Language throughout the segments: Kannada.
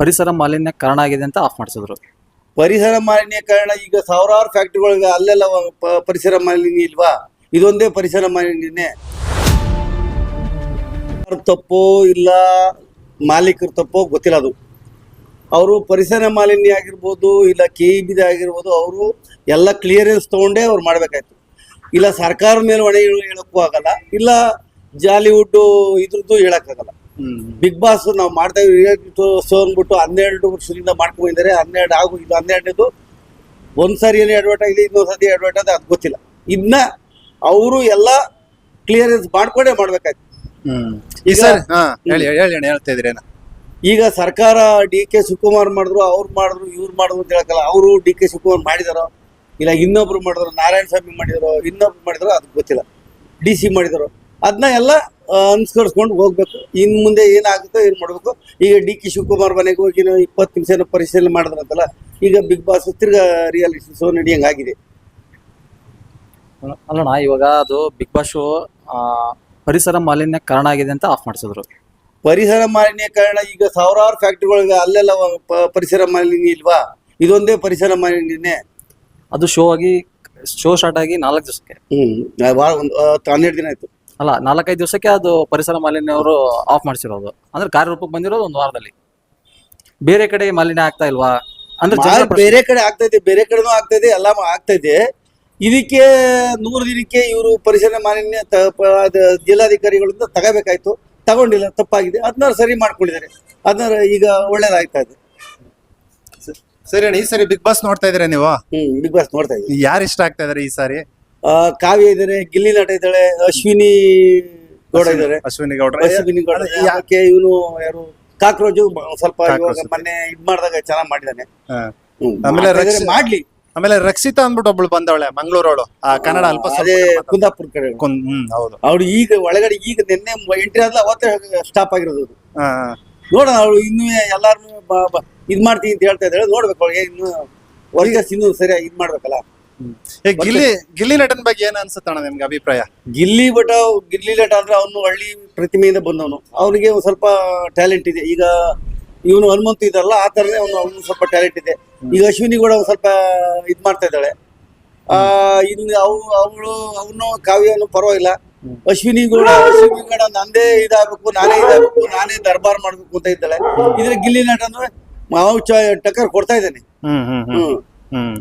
ಪರಿಸರ ಮಾಲಿನ್ಯ ಕಾರಣ ಆಗಿದೆ ಅಂತ ಆಫ್ ಮಾಡಿಸಿದ್ರು. ಪರಿಸರ ಮಾಲಿನ್ಯ ಕಾರಣ ಈಗ ಸಾವಿರಾರು ಫ್ಯಾಕ್ಟ್ರಿಗಳಿಗೆ ಅಲ್ಲೆಲ್ಲ ಪರಿಸರ ಮಾಲಿನ್ಯ ಇಲ್ವಾ? ಇದೊಂದೇ ಪರಿಸರ ಮಾಲಿನ್ಯನೇ. ತಪ್ಪೋ ಇಲ್ಲ, ಮಾಲೀಕರ ತಪ್ಪೋ ಗೊತ್ತಿಲ್ಲ ಅದು. ಅವರು ಪರಿಸರ ಮಾಲಿನ್ಯ ಆಗಿರ್ಬೋದು, ಇಲ್ಲ ಕೆ ಇ ಬಿದ ಆಗಿರ್ಬೋದು, ಅವರು ಎಲ್ಲ ಕ್ಲಿಯರೆನ್ಸ್ ತೊಗೊಂಡೇ ಅವ್ರು ಮಾಡಬೇಕಾಯ್ತು. ಇಲ್ಲ ಸರ್ಕಾರ ಮೇಲೆ ಹೊಣೆ ಹೇಳಕ್ಕೂ ಆಗಲ್ಲ, ಇಲ್ಲ ಜಾಲಿವುಡ್ಡು ಇದ್ರದ್ದು ಹೇಳಕ್ಕಾಗಲ್ಲ. ಬಿಗ್ ಬಾಸ್ ನಾವು ಮಾಡ್ತಾ ರಿಯಾಲಿಟಿ ಶೋ ಅಂದ್ಬಿಟ್ಟು ಹನ್ನೆರಡು ವರ್ಷದಿಂದ ಮಾಡ್ಕೊಂಡು ಬಂದಿದ್ದಾರೆ. ಹನ್ನೆರಡು ಆಗು ಇದು ಹನ್ನೆರಡನೇದು. ಒಂದ್ ಸಾರಿ ಏನು ಅಡ್ವರ್ಟ್ ಆಗಿದೆ ಇನ್ನೊಂದ್ ಸತಿ ಆದ ಅದು ಗೊತ್ತಿಲ್ಲ. ಇನ್ನ ಅವರು ಎಲ್ಲ ಕ್ಲಿಯರೆನ್ಸ್ ಮಾಡ್ಕೊಂಡೇ ಮಾಡ್ಬೇಕಾಯ್ತು. ಈ ಈಗ- ಸರ್ ಹಾ ಹೇಳಿ ಹೇಳಿ ಅಣ್ಣ ಹೇಳ್ತಾ ಇದ್ರೇನ ಈಗ ಸರ್ಕಾರ ಡಿ ಕೆ ಶಿವಕುಮಾರ್ ಮಾಡಿದ್ರು ಅವ್ರು ಮಾಡಿದ್ರು ಇವ್ರು ಮಾಡಿದ್ರು ಅಂತ ಹೇಳಕ್ಕಲ್ಲ ಅವರು ಡಿ ಕೆ ಶಿವಕುಮಾರ್ ಮಾಡಿದಾರೋ ಇಲ್ಲ ಇನ್ನೊಬ್ರು ಮಾಡಿದ್ರು ನಾರಾಯಣ ಸ್ವಾಮಿ ಮಾಡಿದರೋ ಇನ್ನೊಬ್ರು ಮಾಡಿದ್ರು ಅದು ಗೊತ್ತಿಲ್ಲ. ಡಿ ಸಿ ಮಾಡಿದಾರೋ. ಅದನ್ನ ಎಲ್ಲ ಅನ್ಸ್ಕರ್ಸ್ಕೊಂಡು ಹೋಗ್ಬೇಕು. ಇನ್ ಮುಂದೆ ಏನಾಗುತ್ತೋ ಏನ್ ಮಾಡಬೇಕು. ಈಗ ಡಿ ಕೆ ಶಿವಕುಮಾರ್ ಮನೆಗೆ ಹೋಗಿ ನಾವು ಇಪ್ಪತ್ತು ನಿಮಿಷ ಪರಿಶೀಲನೆ ಮಾಡಿದ್ರಂತಲ್ಲ ಈಗ ಬಿಗ್ ಬಾಸ್ ತಿರ್ಗಾ ರಿಯಾಲಿಟಿ ಶೋ ನಡೆಯಂಗಾಗಿದೆ. ಅಲ್ಲಣ್ಣ ಇವಾಗ ಅದು ಬಿಗ್ ಬಾಸ್ ಶೋ ಪರಿಸರ ಮಾಲಿನ್ಯ ಕಾರಣ ಆಗಿದೆ ಅಂತ ಆಫ್ ಮಾಡಿಸಿದ್ರು. ಪರಿಸರ ಮಾಲಿನ್ಯ ಕಾರಣ ಈಗ ಸಾವಿರಾರು ಫ್ಯಾಕ್ಟ್ರಿಗಳಿಗೆ ಅಲ್ಲೆಲ್ಲ ಪರಿಸರ ಮಾಲಿನ್ಯ ಇಲ್ವಾ? ಇದೊಂದೇ ಪರಿಸರ ಮಾಲಿನ್ಯನೇ. ಅದು ಶೋ ಆಗಿ ಶೋ ಸ್ಟಾರ್ಟ್ ಆಗಿ ನಾಲ್ಕು ದಿವಸಕ್ಕೆ. ಹ್ಮ್ ಭಾಳ ಒಂದು ಹತ್ತು ಹನ್ನೆರಡು ದಿನ ಆಯ್ತು. ಅಲ್ಲ ನಾಲ್ಕೈದು ದಿವಸಕ್ಕೆ ಅದು ಪರಿಸರ ಮಾಲಿನ್ಯ ಅವರು ಆಫ್ ಮಾಡಿಸಿರೋದು. ಅಂದ್ರೆ ಕಾರ್ಯರೂಪಕ್ಕೆ ಬಂದಿರೋದು ಒಂದು ವಾರದಲ್ಲಿ. ಬೇರೆ ಕಡೆ ಮಾಲಿನ್ಯ ಆಗ್ತಾ ಇಲ್ವಾ? ಅಂದ್ರೆ ಜನರ ಪ್ರಶ್ನೆ- ಬೇರೆ ಕಡೆ ಆಗ್ತಾ ಇದೆ ಬೇರೆ ಕಡೆನೂ ಆಗ್ತಾ ಇದೆ ಎಲ್ಲ ಆಗ್ತಾ ಇದೆ. ಇದಕ್ಕೆ ನೂರು ದಿನಕ್ಕೆ ಇವರು ಪರಿಸರ ಮಾಲಿನ್ಯ ತ- ಪ- ಅದು ಜಿಲ್ಲಾಧಿಕಾರಿಗಳಿಂದ ತಗೋಬೇಕಾಯ್ತು. ತಗೊಂಡಿಲ್ಲ ತಪ್ಪಾಗಿದೆ. ಅದನ್ನ ಸರಿ ಮಾಡ್ಕೊಂಡಿದ್ದಾರೆ. ಅದನ್ನ ಈಗ ಒಳ್ಳೇದಾಗ್ತಾ ಇದೆ. ಸರಿ ಅಣ್ಣ ಈ ಸರಿ ಬಿಗ್ ಬಾಸ್ ನೋಡ್ತಾ ಇದ್ರೆ ನೀವು? ಹ್ಮ್ ಬಿಗ್ ಬಾಸ್ ನೋಡ್ತಾ ಇದ್ದೀವಿ. ಯಾರು ಇಷ್ಟ ಆಗ್ತಾ ಇದಾರೆ ಈ ಸಾರಿ? ಕಾವ್ಯ ಇದ್ದಾರೆ ಗಿಲ್ಲಿ ನಟ ಇದ್ದಾಳೆ ಅಶ್ವಿನಿ ಗೌಡ ಇದ್ದಾರೆ ಅಶ್ವಿನಿ ಗೌಡ. ಅಶ್ವಿನಿ ಗೌಡ. ಯಾಕೆ ಇವನು ಯಾರು? ಕಾಕ್ರೋಜು ಸ್ವಲ್ಪ ಇವಾಗ. ಮೊನ್ನೆ ಇದ್ ಮಾಡಿದಾಗ ಚೆನ್ನಾಗಿ ಮಾಡಿದಾನೆ. ಆಮೇಲೆ ಇದಾರೆ, ರಕ್ಷ- ಮಾಡ್ಲಿ. ಆಮೇಲೆ ರಕ್ಷಿತಾ ಅಂದ್ಬಿಟ್ಟು ಒಬ್ಳು ಬಂದವಳೆ ಮಂಗಳೂರವಳು. ಆ ಕನ್ನಡ ಅಲ್ಪ ಸ್ವಲ್ಪ ಅದೇ ಕುಂದಾಪುರ ಕಡೆ. ಕುಂದ್- ಹ್ಮ್ ಹೌದು. ಅವಳು ಈಗ ಒಳಗಡೆ ಈಗ ನಿನ್ನೆ ಎಂಟ್ರಿ ಆದ್ಲ ಅವತ್ತೇ ಸ್ಟಾಪ್ ಆಗಿರೋದು ಅದು. ನೋಡೋಣ ಅವಳು ಇನ್ನು ಎಲ್ಲಾರು ಇದ್ ಮಾಡ್ತೀನಿ ಅಂತ ಹೇಳ್ತಾ ಇದ್ದಾಳೆ. ನೋಡ್ಬೇಕು ಅವಳಿಗೆ ಇನ್ನು ವರ್ಗಸ್ ಇನ್ನೂ ಸರಿಯಾಗಿ ಇದ್ ಮಾಡ್ಬೇಕಲ್ಲ. ಗಿಲ್ಲಿ ಗಿಲ್ಲಿ ನಟನ್ ಬಗ್ಗೆ ಏನ್ ಅನ್ಸುತ್ತಣ್ಣ ನಿಮ್ಗೆ ಅಭಿಪ್ರಾಯ? ಗಿಲ್ಲಿ ಬಟ ಗಿಲ್ಲಿ ನಟ ಅಂದ್ರೆ ಅವನು ಹಳ್ಳಿ ಪ್ರತಿಮೆಯಿಂದ ಬಂದವನು. ಅವನಿಗೆ ಒಂದ್ ಸ್ವಲ್ಪ ಟ್ಯಾಲೆಂಟ್ ಇದೆ. ಈಗ ಇವನು ಹನುಮಂತ ಇದಲ್ಲ ಆ ತರನೇ ಅವನು ಅವನು ಸ್ವಲ್ಪ ಟ್ಯಾಲೆಂಟ್ ಇದೆ. ಈಗ ಅಶ್ವಿನಿ ಕೂಡ ಒಂದ್ ಸ್ವಲ್ಪ ಇದ್ ಮಾಡ್ತಾ ಇದ್ದಾಳೆ. ಆ ಇನ್ನು ಅವು ಅವಳು ಅವನು ಕಾವ್ಯನು ಪರವಾಗಿಲ್ಲ. ಅಶ್ವಿನಿ ಕೂಡ ಅಶ್ವಿನಿ ಕೂಡ ನಂದೇ ಇದಾಗಬೇಕು ನಾನೇ ಇದಾಗಬೇಕು ನಾನೇ ದರ್ಬಾರ್ ಮಾಡ್ಬೇಕು ಅಂತ ಇದ್ದಾಳೆ. ಇದ್ರೆ ಗಿಲ್ಲಿ ನಟ ಅಂದ್ರೆ ಮಾವು ಟಕ್ಕರ್ ಕೊಡ್ತಾ ಇದ್ದಾನೆ. ಹ್ಮ್ ಹ್ಮ್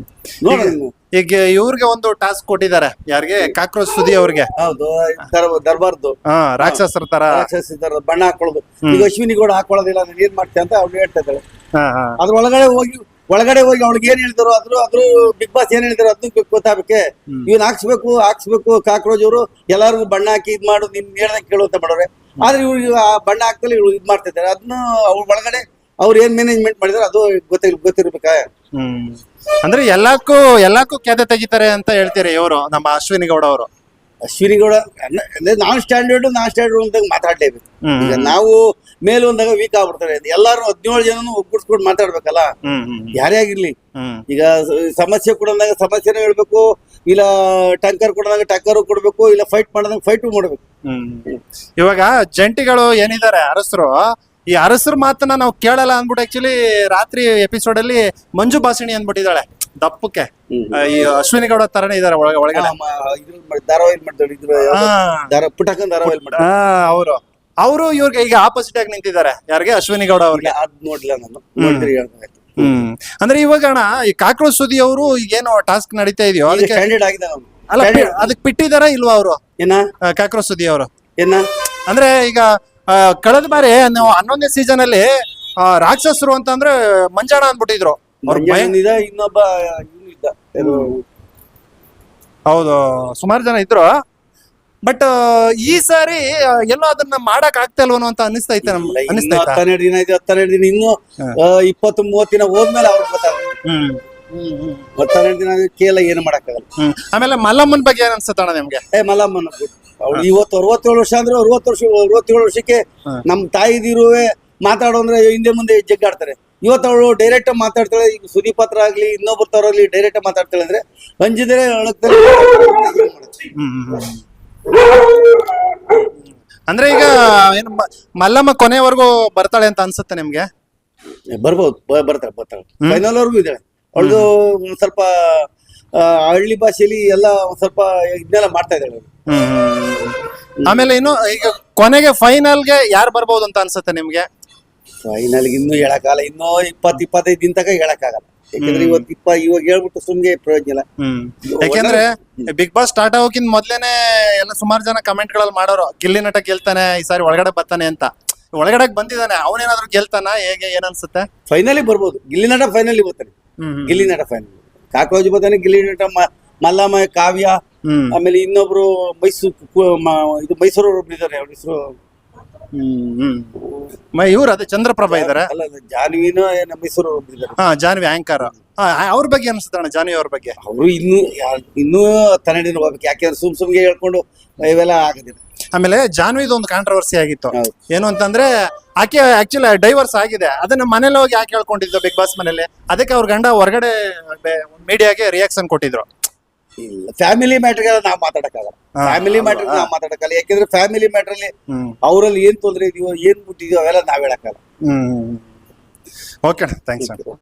ಈಗ ಇವ್ರಿಗೆ ಒಂದು ಟಾಸ್ಕ್ ಕೊಟ್ಟಿದ್ದಾರೆ. ಯಾರಿಗೆ? ಕಾಕ್ರೋಚ್ ಸುದಿ ಅವ್ರಿಗೆ. ಹೌದು ದರ್- ದರ್ಬಾರ್ದು. ಹಾ ರಾಕ್ಷಸರ ತರ. ರಾಕ್ಷಸ ತರ ಬಣ್ಣ ಹಾಕೊಳ್ಳೋದು. ಈಗ ಅಶ್ವಿನಿ ಕೂಡ ಹಾಕೊಳ್ಳೋದಿಲ್ಲ ನಾನು ಏನ್ ಮಾಡ್ತೀಯ ಅಂತ ಅವ್ಳು ಹೇಳ್ತಾ ಇದ್ದಾಳೆ. ಹಾ ಹಾ. ಅದ್ರ ಒಳಗಡೆ ಹೋಗಿ ಒಳಗಡೆ ಹೋಗಿ ಅವ್ಳಿಗೆ ಏನ್ ಹೇಳಿದ್ರು ಅದ್ರು ಅದ್ರು ಬಿಗ್ ಬಾಸ್ ಏನ್ ಹೇಳಿದ್ರು ಅದನ್ನ ಗೊತ್ತಾಗಕ್ಕೆ. ಇವ್ನ್ ಹಾಕ್ಸ್ಬೇಕು ಹಾಕ್ಸ್ಬೇಕು ಕಾಕ್ರೋಜ್ ಅವರು. ಎಲ್ಲಾರ್ಗು ಬಣ್ಣ ಹಾಕಿ ಇದ್ ಮಾಡು ನಿಮ್ ಹೇಳ್ದಂಗೆ ಕೇಳು ಅಂತ ಮಾಡೋರೆ ಆದ್ರೆ ಇವ್ರಿಗೆ ಆ ಬಣ್ಣ ಹಾಕ್ತಲ್ಲಿ ಇವ್ರು ಇದ್ ಮಾಡ್ತಿದ್ದಾರೆ ಅದನ್ನ ಅವ್ರ ಒಳಗಡೆ ಅವ್ರು ಏನ್ ಮ್ಯಾನೇಜ್ಮೆಂಟ್ ಮಾಡಿದಾರೆ ಅದು ಗೊತ್ತಿರ್ ಗೊತ್ತಿರ್ಬೇಕಾ? ಹ್ಮ್. ಅಂದ್ರೆ ಎಲ್ಲಕ್ಕೂ ಎಲ್ಲಕ್ಕೂ ಖ್ಯಾತೆ ತೆಗಿತಾರೆ ಅಂತ ಹೇಳ್ತೀರಿ ಇವರು ನಮ್ಮ ಅಶ್ವಿನಿ ಗೌಡ ಅವರು. ಅಶ್ವಿನಿ ಗೌಡ ಅನ್ನ- ಅಂದ್ರೆ ನಾನ್ ಸ್ಟ್ಯಾಂಡರ್ಡ್ ನಾನ್ ಸ್ಟ್ಯಾಂಡರ್ಡ್ ಅಂತ ಮಾತಾಡ್ಲೇಬೇಕು. ಹ್ಮ್ ಈಗ ನಾವು ಮೇಲೆ ಒಂದಾಗ ವೀಕ್ ಆಗ್ಬಿಡ್ತಾರೆ. ಎಲ್ಲಾರು ಹದಿನೇಳು ಜನನು ಒಗ್ಗೂಡ್ಸ್ಕೊಂಡು ಮಾತಾಡ್ಬೇಕಲ್ಲ? ಹ್ಮ್ ಹ್ಮ್ ಯಾರೇ ಆಗಿರ್ಲಿ. ಹ್ಮ್. ಈಗ ಸ- ಸಮಸ್ಯೆ ಕೊಡಂದಾಗ ಸಮಸ್ಯೆನೂ ಹೇಳ್ಬೇಕು ಇಲ್ಲ ಟಂಕರ್ ಕೊಡಂದಾಗ ಟಂಕರ್ ಕೊಡ್ಬೇಕು ಇಲ್ಲ ಫೈಟ್ ಮಾಡಿದಾಗ ಫೈಟು ಮಾಡ್ಬೇಕು. ಹ್ಮ್. ಇವಾಗ ಜಂಟಿಗಳು ಏನಿದ್ದಾರೆ ಅರಸರು ಈ ಅರಸರ ಮಾತನ್ನ ನಾವು ಕೇಳಲ್ಲ ಅಂದ್ಬಿಟ್ಟು ಆಕ್ಚುಲಿ ರಾತ್ರಿ ಎಪಿಸೋಡ್ ಅಲ್ಲಿ ಮಂಜು ಬಾಸಿಣಿ ಅಂದ್ಬಿಟ್ಟಿದ್ದಾಳೆ. ದಪ್ಪಕ್ಕೆ. ಈ ಅಶ್ವಿನಿ ಗೌಡ ತರನೇ ಇದಾರೆ ಒಳಗೆ ಒಳಗಡೆ. ಅವರು. ಅವರು ಇವ್ರಿಗೆ ಈಗ ಆಪೋಸಿಟ್ ಆಗಿ ನಿಂತಿದ್ದಾರೆ. ಯಾರಿಗೆ? ಅಶ್ವಿನಿ ಗೌಡ ಅವ್ರಿಗೆ. ನೋಡ್ಲಿಲ್ಲ ನಾನು. ಹ್ಮ್. ಅಂದ್ರೆ ಇವಾಗ ಅಣ್ಣ ಈ ಕಾಕ್ರೋಚ್ ಸುದಿ ಅವರು ಏನು ಟಾಸ್ಕ್ ನಡೀತಾ ಇದೆಯೋ? ಅದಕ್ಕೆ ಅಲ್ಲ ಅದಕ್ಕೆ ಬಿಟ್ಟಿದಾರ ಇಲ್ವಾ ಅವರು? ಏನ? ಕಾಕ್ರೋಚ್ ಸುದಿ ಅವರು. ಏನ? ಅಂದ್ರೆ ಈಗ ಕಳೆದ ಬಾರಿ ನಾವು ಹನ್ನೊಂದನೇ ಸೀಸನ್ ಅಲ್ಲಿ ರಾಕ್ಷಸರು ಅಂತಂದ್ರೆ ಮಂಜಾಣ ಅಂದ್ಬಿಟ್ಟಿದ್ರು. ಅವ್ರ ಭಯ ಇನ್ನೊಬ್ಬ ಇವನು ಇದ್ದ. ಏನು, ಹೌದು ಸುಮಾರು ಜನ ಇದ್ರು. ಬಟ್ ಈ ಸಾರಿ ಆ, ಎಲ್ಲೋ ಅದನ್ನ ಮಾಡಕ್ ಆಗ್ತಾ ಅಂತ ಅನಿಸ್ತೈತೆ ನಮ್ಗೆ. ಇನ್ನು ಅನಿಸ್ತೈತಾ ಹತ್ತೆರಡು ದಿನ ಇದೆ ಹತ್ತೆರಡು ದಿನ ಇನ್ನು ಆ, ಇಪ್ಪತ್ತು ಮೂವತ್ತು ದಿನ ಹೋದ್ಮೇಲೆ ಅವ್ರು ಗೊತ್ತಾಗುತ್ತೆ ಹ್ಮ್. ಹತ್ತೆರಡು ದಿನ ಕೇಳ ಏನು ಮಾಡಕ್ಕಾಗಲ್ಲ. ಆಮೇಲೆ ಮಲ್ಲಮ್ಮನ್ ಬಗ್ಗೆ ಏನ್ ಅನ್ಸುತ್ತಣ್ಣ ನಿಮ್ಗೆ? ಏ ಮಲ್ಲಮ್ಮನ ಅವ್ಳು ಇವತ್ತು ಅರವತ್ತೇಳು ವರ್ಷ ಅಂದ್ರೆ ಅರವತ್ತು ವರ್ಷ ಅರವತ್ತೇಳು ವರ್ಷಕ್ಕೆ ನಮ್ಮ ನಮ್ ತಾಯಿದಿರುವೆ ಮಾತಾಡೋ ಅಂದ್ರೆ ಹಿಂದೆ ಮುಂದೆ ಜಗ್ಗಾಡ್ತಾರೆ ಇವತ್ತು ಅವಳು ಡೈರೆಕ್ಟ್ ಮಾತಾಡ್ತಾಳೆ ಈಗ ಸುದೀಪ್ ಹತ್ರ ಆಗ್ಲಿ ಇನ್ನೊಬ್ಬರ ತರಲಿ ಡೈರೆಕ್ಟ್ ಮಾತಾಡ್ತಾಳೆ ಅಂದ್ರೆ ಅಂಜಿದ್ರೆ. ಅಂದ್ರೆ ಈಗ ಏನು ಮ- ಮಲ್ಲಮ್ಮ ಕೊನೆವರೆಗೂ ಬರ್ತಾಳೆ ಅಂತ ಅನ್ಸುತ್ತೆ ನಿಮ್ಗೆ? ಬರ್ಬೋದು ಬ- ಬರ್ತಾಳೆ ಬರ್ತಾಳೆ. ಫೈನಲ್ ವರ್ಗೂ ಇದ್ದಾಳೆ. ಅವಳು ಸ್ವಲ್ಪ ಹಳ್ಳಿ ಭಾಷೆಯಲ್ಲಿ ಎಲ್ಲ ಒಂದ್ ಸ್ವಲ್ಪ ಇದನ್ನೆಲ್ಲ ಮಾಡ್ತಾ ಇದ್ದಾರೆ. ಆಮೇಲೆ ಇನ್ನು ಈಗ ಕೊನೆಗೆ ಫೈನಲ್ಗೆ ಯಾರು ಬರ್ಬೋದು ಅಂತ ಅನ್ಸುತ್ತೆ ನಿಮ್ಗೆ? ಫೈನಲ್ ಇನ್ನೂ ಹೇಳಕ್ಕಾಗಲ್ಲ. ಇನ್ನೂ ಇಪ್ಪತ್ ಇಪ್ಪತ್ತೈದು ದಿನ ತನಕ ಹೇಳಕ್ಕಾಗಲ್ಲ. ಯಾಕಂದ್ರೆ ಇವತ್ತು ಇಪ್ಪ ಇವಾಗ ಹೇಳ್ಬಿಟ್ಟು ಸುಮ್ಗೆ ಪ್ರಯೋಜನ ಇಲ್ಲ. ಯಾಕೆಂದ್ರೆ ಬಿಗ್ ಬಾಸ್ ಸ್ಟಾರ್ಟ್ ಆಗೋಕ್ಕಿಂತ ಮೊದ್ಲೇನೆ ಎಲ್ಲ ಸುಮಾರು ಜನ ಕಮೆಂಟ್ಗಳಲ್ಲಿ ಮಾಡೋರು ಗಿಲ್ಲಿ ನಟ ಗೆಲ್ತಾನೆ ಈ ಸಾರಿ ಒಳಗಡೆ ಬರ್ತಾನೆ ಅಂತ. ಒಳಗಡೆ ಬಂದಿದ್ದಾನೆ ಅವನೇನಾದ್ರೂ ಗೆಲ್ತಾನ? ಹೇಗೆ ಏನ್ ಅನ್ಸುತ್ತೆ? ಫೈನಲಿ ಬರ್ಬೋದು. ಗಿಲ್ಲಿ ನಟ ಫೈನಲ್ ಬರ್ತಾನೆ. ಗಿಲ್ಲಿ ನಟ ಫೈನಲ್ ಕಾಕ್ರೋಜ್ ಬದನೆ ಗಿಲ್ಲಿ ನಟ ಮ- ಮಲ್ಲಮ್ಮ ಕಾವ್ಯ ಹ್ಮ್. ಆಮೇಲೆ ಇನ್ನೊಬ್ರು ಮೈಸೂರು ಇದು ಮೈಸೂರು ಒಬ್ರು ಇದಾರೆ ಅವ್ರ ಹೆಸರು ಹ್ಮ್ ಹ್ಮ್. ಇವ್ರು ಅದೇ ಚಂದ್ರಪ್ರಭಾ ಇದಾರೆ? ಅಲ್ಲ ಅಲ್ಲ, ಜಾನ್ವಿನೋ ಏನೋ ಮೈಸೂರು ಒಬ್ರು ಇದಾರೆ. ಹಾ ಜಾನ್ವಿ ಆಂಕರ್. ಅವ್ರ ಬಗ್ಗೆ ಅನ್ಸುತ್ತೆ ಅಣ್ಣ ಜಾನ್ವಿ ಅವ್ರ ಬಗ್ಗೆ. ಅವರು ಇನ್ನು ಯಾ- ಇನ್ನೂ ತನ್ನಡಿನ ಹೋಗ್ಬೇಕು. ಯಾಕೆಂದ್ರೆ ಸುಮ್ ಸುಮ್ಗೆ ಹೇಳ್ಕೊಂಡು ಇವೆಲ್ಲ ಆಗೋದಿಲ್ಲ. ಆಮೇಲೆ ಜಾನ್ವಿದು ಒಂದು ಕಾಂಟ್ರವರ್ಸಿ ಆಗಿತ್ತು. ಹೌದು. ಏನು ಅಂತಂದ್ರೆ ಆಕೆ ಆಕ್ಚುಲಿ ಡೈವರ್ಸ್ ಆಗಿದೆ. ಅದನ್ನ ಮನೇಲಿ ಹೋಗಿ ಯಾಕೆ ಹೇಳ್ಕೊಂಡಿದ್ದು ಬಿಗ್ ಬಾಸ್ ಮನೇಲಿ? ಅದಕ್ಕೆ ಅವ್ರ ಗಂಡ ಹೊರಗಡೆ ಮೀಡಿಯಾಗೆ ರಿಯಾಕ್ಷನ್ ಕೊಟ್ಟಿದ್ರು. ಇಲ್ಲ ಫ್ಯಾಮಿಲಿ ಮ್ಯಾಟರ್ ನಾವು ಮಾತಾಡಕ್ಕಾಗಲ್ಲ. ಫ್ಯಾಮಿಲಿ ಮ್ಯಾಟರ್ ನಾವು ಮಾತಾಡಕ್ಕಾಗಲ್ಲ. ಯಾಕಂದ್ರೆ ಫ್ಯಾಮಿಲಿ ಮ್ಯಾಟರ್ ಅಲ್ಲಿ ಅವರಲ್ಲಿ ಏನ್ ತೊಂದ್ರೆ ಇದೆಯೋ ಏನ್ ಬಿಟ್ಟಿದ್ಯೋ ಅವೆಲ್ಲ ನಾವ್ ಹೇಳಕ್ಕಾಗಲ್ಲ. ಹ್ಮ್ ಓಕೆ ಥ್ಯಾಂಕ್ಸ್